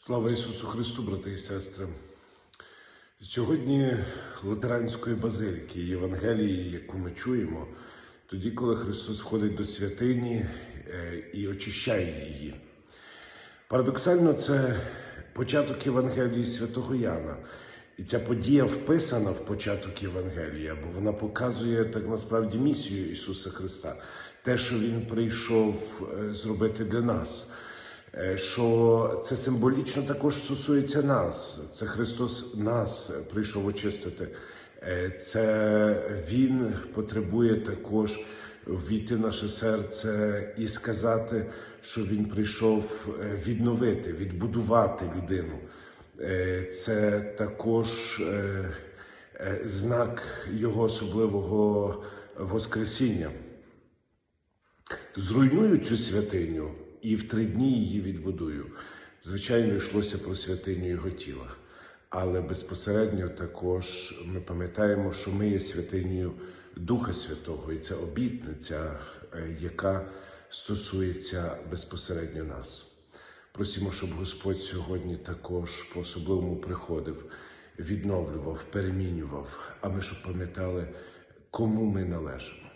Слава Ісусу Христу, брати і сестри. Сьогодні Лутеранської базиліки Євангелії, яку ми чуємо, тоді, коли Христос входить до святині е, і очищає її. Парадоксально, це початок Євангелії святого Яна. І ця подія вписана в початок Євангелія, бо вона показує так насправді місію Ісуса Христа, те, що Він прийшов е, зробити для нас. Е, Що це символічно також стосується нас. Це Христос нас прийшов очистити. Е, Це Він потребує також ввійти в наше серце і сказати, що Він прийшов е, відновити, відбудувати людину. Це також знак Його особливого Воскресіння. Зруйную цю святиню і в три дні її відбудую. Звичайно, йшлося про святиню його тіла. Але безпосередньо також ми пам'ятаємо, що ми є святинею Духа Святого, і це обітниця, е, яка стосується безпосередньо нас. Просимо, щоб Господь сьогодні також по особливому приходив, відновлював, перемінював, а ми щоб пам'ятали, кому ми належимо.